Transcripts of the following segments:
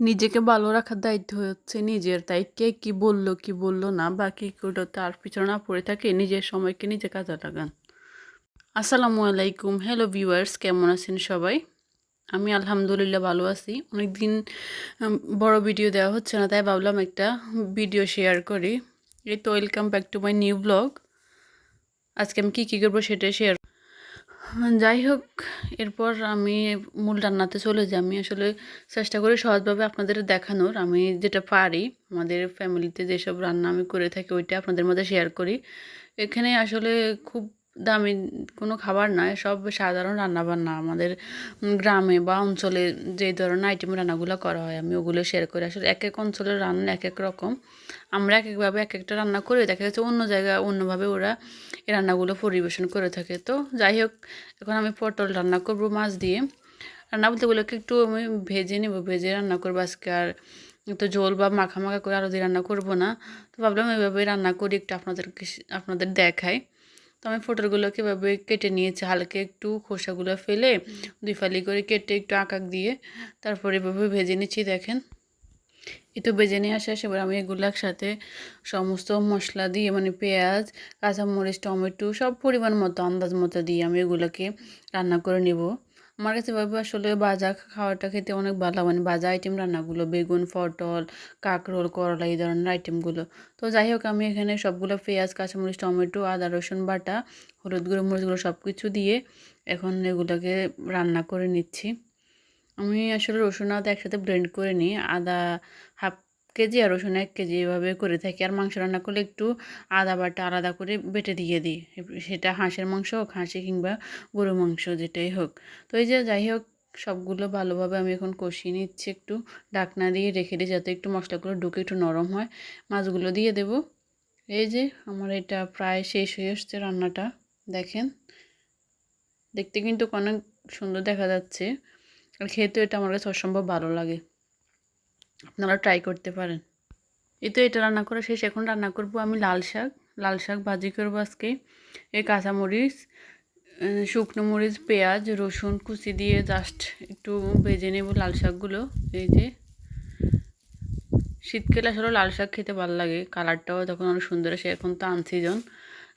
নিজেকে ভালো রাখার দায়িত্ব হচ্ছে নিজের, তাই কে কি বলল কি বলল না বা কি করল তার পিছনে না পড়ে থাকে, নিজের সময়কে নিজে কাজে লাগান। আসসালামু আলাইকুম, হ্যালো ভিউয়ার্স, কেমন আছেন সবাই? আমি আলহামদুলিল্লাহ ভালো আছি। অনেক দিন বড় ভিডিও দেওয়া হচ্ছে না, তাই ভাবলাম একটা ভিডিও শেয়ার করি। এই তো welcome back to my new blog আজকে আমি কী কী করব সেটাই শেয়ার যাই হোক, এরপর আমি মূল রান্নাতে চলে যাই। আমি আসলে চেষ্টা করি সহজভাবে আপনাদের দেখানোর। আমি যেটা পারি, আমাদের ফ্যামিলিতে যেসব রান্না আমি করে থাকি, ওইটা আপনাদের মধ্যে শেয়ার করি। এখানে আসলে খুব দামি কোনো খাবার নয়, সব সাধারণ রান্নাবান্না। আমাদের গ্রামে বা অঞ্চলে যে ধরনের আইটেম রান্নাগুলো করা হয়, আমি ওগুলো শেয়ার করি। আসলে এক এক অঞ্চলের রান্না এক এক রকম। আমরা এক একভাবে এক একটা রান্না করে, দেখা যাচ্ছে অন্য জায়গায় অন্যভাবে ওরা এই রান্নাগুলো পরিবেশন করে থাকে। তো যাই হোক, এখন আমি পটল রান্না করব মাছ দিয়ে। রান্না বলতে গুলোকে একটু আমি ভেজে নেব, ভেজে রান্না করব আজকে। আর তো ঝোল বা মাখা মাখা করে আরও দিয়ে রান্না করব না। তো ভাবলাম এভাবে রান্না করি, একটু আপনাদেরকে, আপনাদের দেখাই। তো আমি ফটোগুলোকে এভাবে কেটে নিয়েছি, হালকা একটু খোসাগুলো ফেলে দুই ফালি করে কেটে একটু আঁকাক দিয়ে তারপরে এভাবে ভেজে নিচ্ছি, দেখেন। একটু ভেজে নিয়ে আসে এবার আমি এগুলো একসাথে সমস্ত মশলা দিয়ে মানে পেঁয়াজ, কাঁচামরিচ, টমেটো সব পরিমাণ মতো, আন্দাজ মতো দিয়ে আমি এগুলোকে রান্না করে নেব। আমার কাছে ভাবে আসলে বাজা খাওয়াটা খেতে অনেক ভালো মানে বাজা আইটেম রান্নাগুলো, বেগুন, পটল, কাঁকরোল, করলা এই ধরনের আইটেমগুলো তো যাই হোক, আমি এখানে সবগুলো পেঁয়াজ, কাঁচামরিচ, টমেটো, আদা, রসুন, বাটা, হলুদ গুঁড়ো মরিচগুলো সব কিছু দিয়ে এখন এগুলোকে রান্না করে নিচ্ছি। আমি আসলে রসুন, আদা একসাথে ব্লেন্ড করে নিই। আদা হাফ কেজি আর রসুন এক কেজি এভাবে করে থাকি। আর মাংস রান্না করলে একটু আদা বাটা আলাদা করে বেটে দিয়ে দিই। সেটা হাঁসের মাংস হোক হাঁসি কিংবা গরু মাংস, যেটাই হোক। তো এই যে যাই হোক, সবগুলো ভালোভাবে আমি এখন কষিয়ে নিচ্ছি। একটু ডাকনা দিয়ে রেখে দিই যাতে একটু মশলাগুলো ঢুকে একটু নরম হয়। মাছগুলো দিয়ে দেব। এই যে আমার এটা প্রায় শেষ হয়ে আসছে রান্নাটা। দেখেন। দেখতে কিন্তু অনেক সুন্দর দেখা যাচ্ছে। আর খেতেও এটা আমার কাছে অসম্ভব ভালো লাগে। আপনারা ট্রাই করতে পারেন। এই তো এটা রান্না করা শেষ। এখন রান্না করব আমি লাল শাক। লাল শাক ভাজি করব আজকে। এই কাঁচামরিচ শুকনো মরিচ, পেঁয়াজ, রসুন কুচি দিয়ে জাস্ট একটু ভেজে নেব লাল শাকগুলো। এই যে। শীতকালে আসলে লাল শাক খেতে ভালো লাগে। কালারটাও তখন অনেক সুন্দর আসে। এখন তো আনসিজন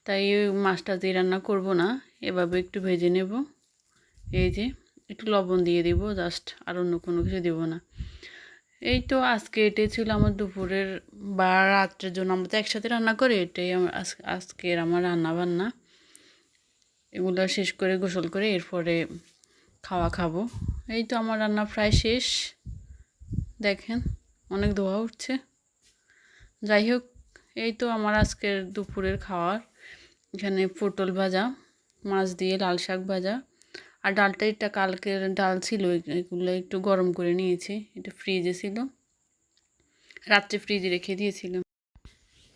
তাই ওই মাছটা দিয়ে রান্না করব না। এভাবে একটু ভেজে নেব। এই যে। একটু লবণ দিয়ে দিব। জাস্ট আর অন্য কোনো কিছু দেবো না। এই তো আজকে এটাই ছিল আমার দুপুরের বা রাত্রের জন্য। আমরা তো একসাথে রান্না করি, এটাই আমার আজকের আমার রান্না বান্না এগুলো শেষ করে গোসল করে এরপরে খাওয়া খাব। এই তো আমার রান্না প্রায় শেষ। দেখেন, অনেক ধোয়া উঠছে। যাই হোক, এই তো আমার আজকের দুপুরের খাওয়ার। এখানে পটল ভাজা, মাছ দিয়ে লাল শাক ভাজা। আর ডালটা এটা কালকের ডাল ছিল এগুলো একটু গরম করে নিয়েছি, এটা ফ্রিজে ছিল। রাত্রে ফ্রিজে রেখে দিয়েছিলাম।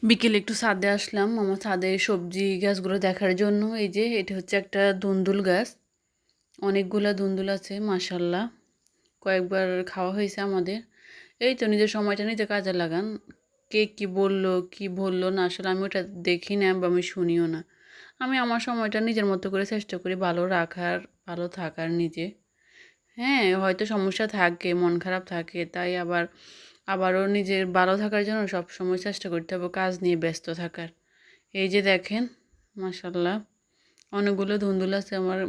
বিকেলে একটু ছাদে আসলাম, আমার ছাদে সবজি গাছগুলো দেখার জন্য, এই যে এটা হচ্ছে একটা দুন্দুল গাছ। অনেকগুলো দুন্দুল আছে মাসাল্লাহ কয়েকবার খাওয়া হয়েছে আমাদের। এই তো নিজের সময়টা নিজে কাজে লাগান। কে কি বলল, কি বলল না, আসলে আমি ওটা দেখি না বা আমি শুনিও না। আমি আমার সময়টা নিজের মতো করে চেষ্টা করি ভালো রাখার। ভালো থাকার নিজে। হ্যাঁ হয়তো সমস্যা থাকে, মন খারাপ থাকে, তাই আবার, আবারও নিজের ভালো থাকার জন্য সব সময় চেষ্টা করতে হবে কাজ নিয়ে ব্যস্ত থাকার। এই যে দেখেন মাসাল্লাহ অনেকগুলো ধুন্দুল আছে আমার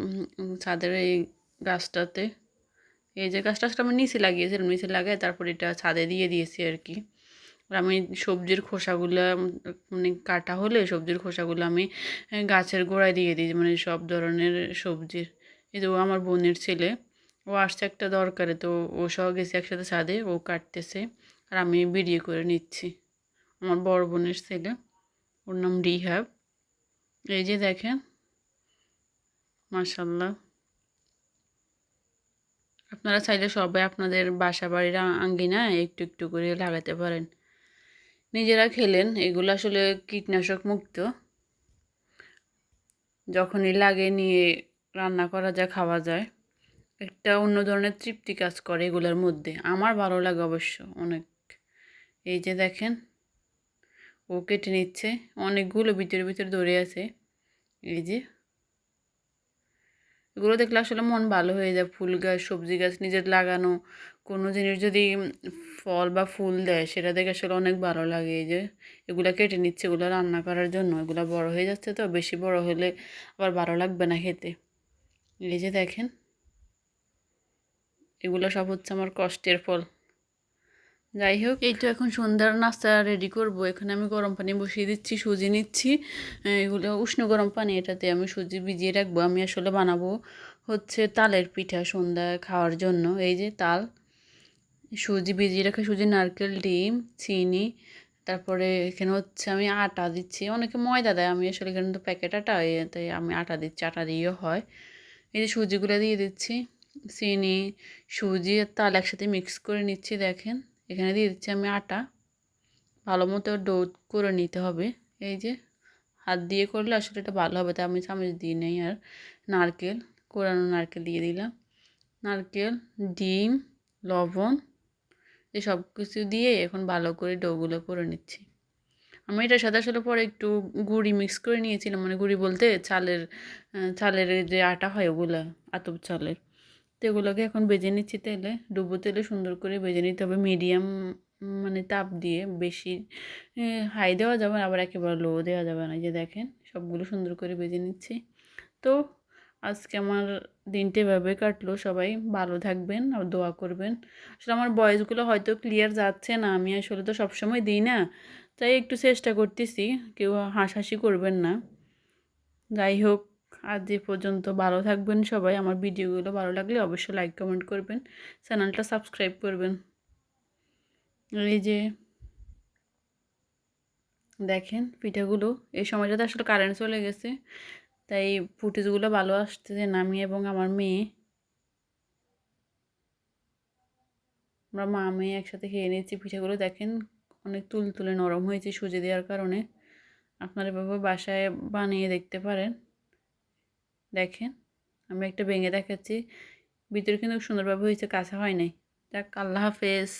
ছাদের এই গাছটাতে। এই যে গাছটা আমি নিচে লাগিয়েছিলাম, নিচে লাগাই তারপর এটা ছাদে দিয়ে দিয়েছি আর কি। আর আমি সবজির খোসাগুলো মানে কাটা হলে সবজির খোসাগুলো আমি গাছের গোড়ায় দিয়ে দিই মানে সব ধরনের সবজির। এই যে ও আমার বোনের ছেলে, ও আসছে একটা দরকারে, তো ও সহ গেছে একসাথে ছাদে, ও কাটতেছে, আর আমি ভিডিও করে নিচ্ছি। আমার বড় বোনের ছেলে, ওর নাম রিহাব। এই যে দেখেন মাসাল্লাহ আপনারা চাইলে সবাই আপনাদের বাসা বাড়ির আঙ্গিনায় একটু একটু করে লাগাতে পারেন। নিজেরা খেলেন, এগুলো আসলে কীটনাশক মুক্ত। যখনই লাগে নিয়ে রান্না করা যায় খাওয়া যায়, একটা অন্য ধরনের তৃপ্তি কাজ করে এগুলোর মধ্যে। আমার ভালো লাগে অবশ্য অনেক। এই যে দেখেন, ও কেটে নিচ্ছে, অনেকগুলো ভিতরে ভিতরে ধরে আছে। এই যে, এগুলো দেখলে আসলে মন ভালো হয়ে যায়। ফুল গাছ, সবজি গাছ নিজের লাগানো, কোনো জিনিস যদি ফল বা ফুল দেয়, সেটা দেখে আসলে অনেক ভালো লাগে। এই যে, এগুলো কেটে নিচ্ছে, এগুলো রান্না করার জন্য। এগুলো বড় হয়ে যাচ্ছে তো, বেশি বড় হলে আবার ভালো লাগবে না খেতে। এই যে দেখেন, এগুলো সব হচ্ছে আমার কষ্টের ফল। যাই হোক, এই তো এখন সন্ধ্যার নাস্তা রেডি করব। এখানে আমি গরম পানি বসিয়ে দিচ্ছি, সুজি নিচ্ছি। এগুলো উষ্ণ গরম পানি, এটাতে আমি সুজি ভিজিয়ে রাখব। আমি আসলে বানাবো হচ্ছে তালের পিঠা সন্ধ্যায় খাওয়ার জন্য। এই যে তাল, সুজি ভিজিয়ে রাখা সুজি, নারকেল, ডিম, চিনি, তারপরে এখানে হচ্ছে আমি আটা দিচ্ছি। অনেকে ময়দা দেয়, আমি আসলে এখানে তো প্যাকেট আটা তাই আমি আটা দিচ্ছি। আটা দিয়েও হয়। এই যে সুজিগুলো দিয়ে দিচ্ছি, চিনি, সুজি আর তাল একসাথে মিক্স করে নিচ্ছি, দেখেন। এখানে দিয়ে দিচ্ছি আমি আটা। ভালো মতো ডো করে নিতে হবে। এই যে হাত দিয়ে করলে আসলে এটা ভালো হবে, তাই আমি চামচ দিয়ে নেই আর। নারকেল, কোরানো নারকেল দিয়ে দিলাম। নারকেল, ডিম, লবণ এই সব কিছু দিয়ে এখন ভালো করে ডোগুলো করে নিচ্ছি। আমি এটা সাদা আসলে পরে একটু গুড়ি মিক্স করে নিয়েছিলাম মানে গুড়ি বলতে চালের চালের যে আটা হয় ওগুলো, আতপ চালের। তো এগুলোকে এখন বেজে নিচ্ছি তেলে, ডুবো তেলে সুন্দর করে বেজে নিতে হবে মিডিয়াম মানে তাপ দিয়ে, বেশি হাই দেওয়া যাবে আবার একেবারে লো দেওয়া যাবে না যে দেখেন, সবগুলো সুন্দর করে বেজে নিচ্ছি। তো আজকে আমার দিনটা এভাবে কাটলো। সবাই ভালো থাকবেন আর দোয়া করবেন। আসলে আমার বয়েসগুলো হয়তো ক্লিয়ার যাচ্ছে না, আমি আসলে তো সবসময় দিই না। তাই একটু চেষ্টা করতেছি, কেউ হাসাহাসি করবেন না। যাই হোক, আজ এ পর্যন্ত ভালো থাকবেন সবাই। আমার ভিডিওগুলো ভালো লাগলে অবশ্যই লাইক কমেন্ট করবেন। চ্যানেলটা সাবস্ক্রাইব করবেন। এই যে দেখেন পিঠাগুলো, এই সময়টাতে আসলে কারেন্ট চলে গেছে। তাই ফুটেজগুলো ভালো আসতেছে নামি এবং আমার মেয়ে। আমরা মা, মেয়ে একসাথে খেয়ে নিয়েছি, পিঠাগুলো দেখেন অনেক তুল তুলে নরম হয়েছে সুজি দেওয়ার কারণে। আপনারা এভাবে বাসায় বানিয়ে দেখতে পারেন। দেখেন, আমি একটা ভেঙে দেখাচ্ছি। ভিতরে কিন্তু সুন্দরভাবে হয়েছে, কাঁচা হয় নাই। দেখ আল্লাহ হাফেজ।